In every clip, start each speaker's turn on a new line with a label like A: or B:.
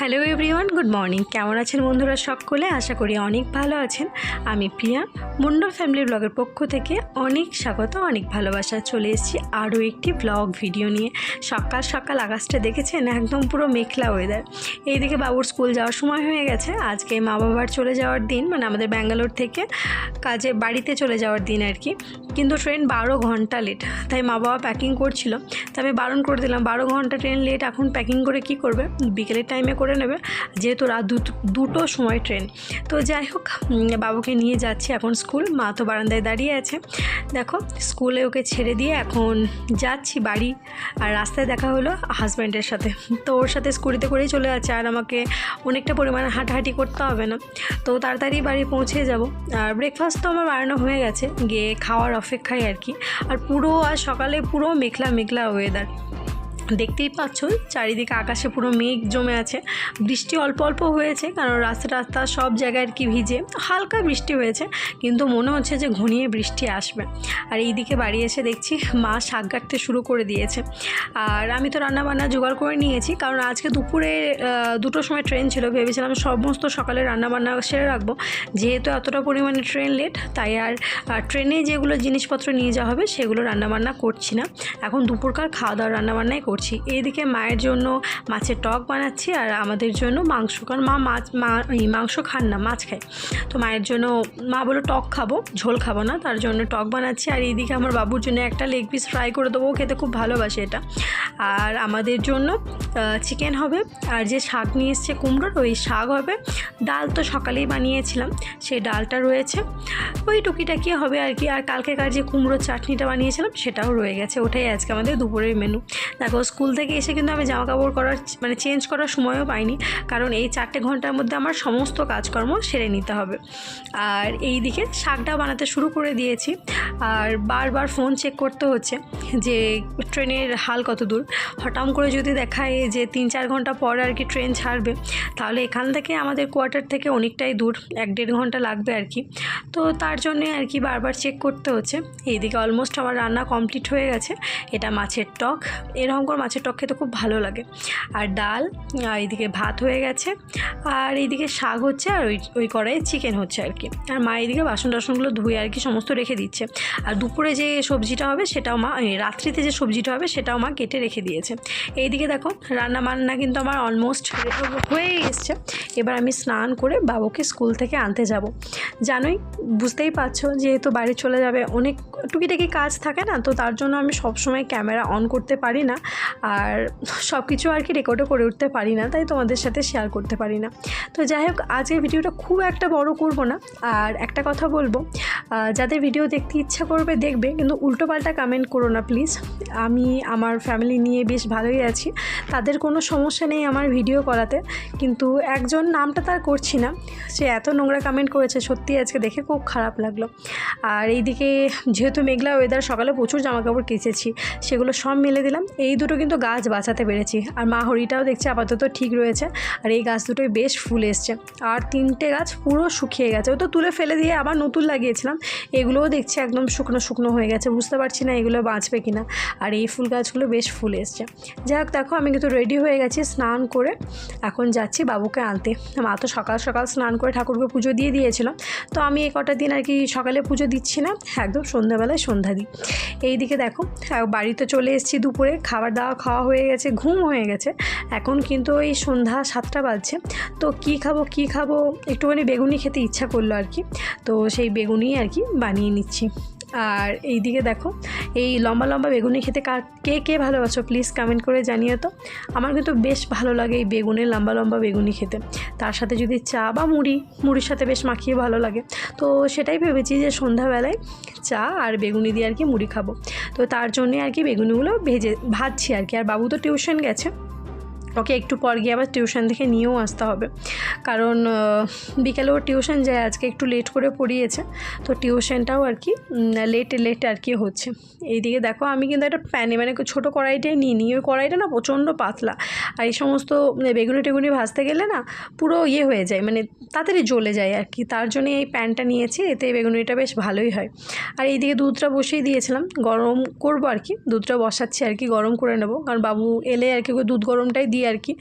A: Hello everyone good morning কেমন আছেন বন্ধুরা সকলে? আশা করি অনেক ভালো আছেন। আমি প্রিয়া। মন্ডল ফ্যামিলি ব্লগের পক্ষ থেকে অনেক স্বাগত, অনেক ভালোবাসা। চলে এসেছি আরও একটি ব্লগ ভিডিও নিয়ে। সকাল সকাল আকাশটা দেখেছেন? একদম পুরো মেঘলা ওয়েদার এইদিকে বাবুর স্কুল যাওয়ার সময় হয়ে গেছে। আজকে মা বাবার চলে যাওয়ার দিন মানে আমাদের ব্যাঙ্গালোর থেকে কাজে বাড়িতে চলে যাওয়ার দিন আর কি। কিন্তু ট্রেন বারো ঘণ্টা লেট তাই মা বাবা প্যাকিং করছিল। তা আমি বারণ করে দিলাম, বারো ঘণ্টা ট্রেন লেট এখন প্যাকিং করে কি করবে? বিকেলের টাইমে করে নেবে, যেহেতু রাত দুটো সময় ট্রেন। তো যাই হোক বাবুকে নিয়ে যাচ্ছি এখন স্কুল, মা তো বারান্দায় দাঁড়িয়ে আছে। দেখো, স্কুলে ওকে ছেড়ে দিয়ে এখন যাচ্ছি বাড়ি, আর রাস্তায় দেখা হলো হাজব্যান্ডের সাথে। তো ওর সাথে স্কুটিতে করেই চলে যাচ্ছে, আর আমাকে অনেকটা পরিমাণে হাঁটাহাঁটি করতে হবে না। তো তাড়াতাড়ি বাড়ি পৌঁছে যাব। আর ব্রেকফাস্ট তো আমার বানানো হয়ে গেছে, গিয়ে খাওয়ার অপেক্ষায় আর কি। আর পুরো, আর সকালে পুরো মেঘলা মেঘলা ওয়েদার দেখতেই পাচ্ছ চারিদিকে আকাশে পুরো মেঘ জমে আছে। বৃষ্টি অল্প অল্প হয়েছে, কারণ রাস্তা রাস্তা সব জায়গায় আর কি ভিজে। হালকা বৃষ্টি হয়েছে, কিন্তু মনে হচ্ছে যে ঘনিয়ে বৃষ্টি আসবে। আর এইদিকে বাড়ি এসে দেখছি মা শাক কাটতে শুরু করে দিয়েছে। আর আমি তো রান্নাবান্না জোগাড় করে নিয়েছি, কারণ আজকে দুপুরে দুটোর সময় ট্রেন ছিল, ভেবেছিলাম সমস্ত সকালে রান্নাবান্না সেরে রাখব। যেহেতু এতটা পরিমাণে ট্রেন লেট, তাই আর ট্রেনে যেগুলো জিনিসপত্র নিয়ে যাওয়া হবে, সেগুলো রান্নাবান্না করছি না। এখন দুপুরকার খাওয়া দাওয়া রান্নাবান্নাই করছি। এইদিকে মায়ের জন্য মাছের টক বানাচ্ছি আর আমাদের জন্য মাংস, কারণ মা মাছ, মা মাংস খান না, মাছ খায়। তো মায়ের জন্য মা বলো টক খাব, ঝোল খাব না। তার জন্য টক বানাচ্ছি। আর এইদিকে আমার বাবুর জন্য একটা লেগ পিস ফ্রাই করে দেবো। খেতে খুব ভালোবাসে এটা। আর আমাদের জন্য চিকেন হবে। আর যে শাক নিয়ে এসছে কুমড়োর, ওই শাক হবে। ডাল তো সকালেই বানিয়েছিলাম, সেই ডালটা রয়েছে। ওই টুকিটাকি হবে আর কি। আর কালকেকার যে কুমড়োর চাটনিটা বানিয়েছিলাম, সেটাও রয়ে গেছে। ওটাই আজকে আমাদের দুপুরের মেনু দেখো স্কুল থেকে এসে কিন্তু আমি জামা কাপড় করার মানে চেঞ্জ করার সময়ও পাইনি। কারণ এই চারটে ঘণ্টার মধ্যে আমার সমস্ত কাজকর্ম সেরে নিতে হবে। আর এই দিকে শাকটা বানাতে শুরু করে দিয়েছি। আর বারবার ফোন চেক করতে হচ্ছে যে ট্রেনের হাল কত দূর। হঠাৎ করে যদি দেখায় যে তিন চার ঘণ্টা পর আর কি ট্রেন ছাড়বে, তাহলে এখান থেকে আমাদের কোয়ার্টার থেকে অনেকটাই দূর, এক দেড় ঘণ্টা লাগবে আর কি। তো তার জন্যে আর কি বারবার চেক করতে হচ্ছে। এইদিকে অলমোস্ট আমার রান্না কমপ্লিট হয়ে গেছে। এটা মাছের টক। এরকম করে মাছের টক খেতে খুব ভালো লাগে। আর ডাল এইদিকে ভাত হয়ে গেছে। আর এইদিকে শাক হচ্ছে আর ওই ওই কড়াইয়ে চিকেন হচ্ছে আর কি। আর মা এইদিকে বাসন টাসনগুলো ধুয়ে আর কি সমস্ত রেখে দিচ্ছে। আর দুপুরে যে সবজিটা হবে সেটাও মা রাত্রিতে যে সবজিটা হবে সেটাও মা কেটে রেখে দিয়েছে। এইদিকে দেখো রান্না বান্না কিন্তু আমার অলমোস্ট হয়েই এসছে। এবার আমি স্নান করে বাবুকে স্কুল থেকে আনতে যাব। জানোই, বুঝতেই পারছ যেহেতু বাড়ি চলে যাবে, অনেক টুকিটাকি কাজ থাকে না, তো তার জন্য আমি সবসময় ক্যামেরা অন করতে পারি না। আর সব কিছু আর কি রেকর্ডও করে উঠতে পারি না, তাই তোমাদের সাথে শেয়ার করতে পারি না। তো যাই হোক, আজকের ভিডিওটা খুব একটা বড় করব না। আর একটা কথা বলব যাদের ভিডিও দেখতে ইচ্ছা করবে দেখবে, কিন্তু উল্টোপাল্টা কমেন্ট করো না প্লিজ আমি আমার ফ্যামিলি নিয়ে বেশ ভালোই আছি। তাদের কোনো সমস্যা নেই আমার ভিডিও করাতে, কিন্তু একজন নামটা তার করছি না। সে এত নোংরা কমেন্ট করেছে সত্যি আজকে দেখে খুব খারাপ লাগল। আর এইদিকে যেহেতু মেঘলা ওয়েদার সকালে প্রচুর জামাকাপড় কেচেছি, সেগুলো সব মেলে দিলাম। এই দুটো কিন্তু গাছ বাঁচাতে পেরেছি। আর মা হরিটাও দেখছি আপাতত ঠিক রয়েছে। আর এই গাছ দুটোই বেশ ফুল এসছে। আর তিনটে গাছ পুরো শুকিয়ে গেছে। ও তো তুলে ফেলে দিয়ে আবার নতুন লাগিয়েছিলাম। এগুলোও দেখছি একদম শুকনো শুকনো হয়ে গেছে। বুঝতে পারছি না এগুলো বাঁচবে কিনা। আর এই ফুল গাছগুলো বেশ ফুল এসছে। যাই হোক দেখো, আমি কিন্তু রেডি হয়ে গেছি স্নান করে। এখন যাচ্ছি বাবুকে আনতে। মা তো সকাল সকাল স্নান করে ঠাকুরকে পুজো দিয়ে দিয়েছিল। তো আমি এই কটা দিন আর কি সকালে পুজো দিচ্ছি না, একদম সন্ধ্যাবেলায় সন্ধ্যা দিই। এইদিকে দেখো বাড়িতে চলে এসেছি দুপুরে, খাবার দাওয়া খাওয়া হয়ে গেছে, ঘুম হয়ে গেছে। এখন কিন্তু এই সন্ধ্যা সাতটা বাজছে। তো কি খাব কি খাব, একটুখানি বেগুনি খেতে ইচ্ছা করল আর কি। তো সেই বেগুনি আর কি বানিয়ে নিচ্ছি। আর এইদিকে দেখো, এই লম্বা লম্বা বেগুনি খেতে কে কে ভালোবাসো প্লিজ কমেন্ট করে জানিয়ে তো। আমার কিন্তু বেশ ভালো লাগে এই বেগুনের লম্বা লম্বা বেগুনি খেতে। তার সাথে যদি চা বা মুড়ি, মুড়ির সাথে বেশ মাখিয়ে ভালো লাগে। তো সেটাই ভেবেছি যে সন্ধ্যাবেলায় চা আর বেগুনি দিয়ে আর কি মুড়ি খাব। তো তার জন্যে আর কি বেগুনিগুলো ভেজে, ভাজছি আর কি। আর বাবু তো টিউশন গেছে। ওকে একটু পর গিয়ে আবার টিউশন থেকে নিয়েও আসতে হবে। কারণ আহ, বিকেলে ও টিউশন যায় আজকে একটু লেট করে পড়িয়েছে তো টিউশনটাও আর কি লেট লেট আর কি হচ্ছে। এইদিকে দেখো আমি কিন্তু একটা প্যানে মানে ছোটো কড়াইটাই নিই। নি ওই কড়াইটা না প্রচণ্ড পাতলা। আর এই সমস্ত বেগুনি টেগুনি ভাজতে গেলে না পুরো ইয়ে হয়ে যায় মানে তাড়াতাড়ি জ্বলে যায় আর কি। তার জন্য এই প্যানটা নিয়েছি এতে বেগুনিটা বেশ ভালোই হয়। আর এইদিকে দুধটা বসিয়ে দিয়েছিলাম। গরম করব আর কি দুধটা বসাচ্ছি আর কি গরম করে নেব। কারণ বাবু এলে আর কি ওকে দুধ গরমটাই দিয়ে দিই আর কি।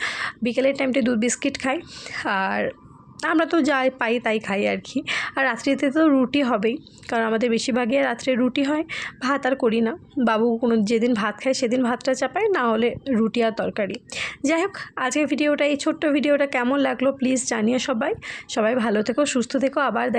A: বিকেলের টাইমটা দুধ বিস্কিট খাই, আর আমরা তো যাই, পাই তাই খাই আর কি। আর রাত্রিতে তো রুটি হবেই, কারণ আমাদের বেশিরভাগই রাত্রে রুটি হয়, ভাত আর করি না। বাবু কোনো যেদিন ভাত খায় সেদিন ভাতটা চাপায়, না হলে রুটি আর তরকারি। যাই হোক, আজকের ভিডিওটা এই ছোট্ট ভিডিওটা কেমন লাগল প্লিজ জানিয়ে সবাই। সবাই ভালো থেকো, সুস্থ থেকো, আবার দেখা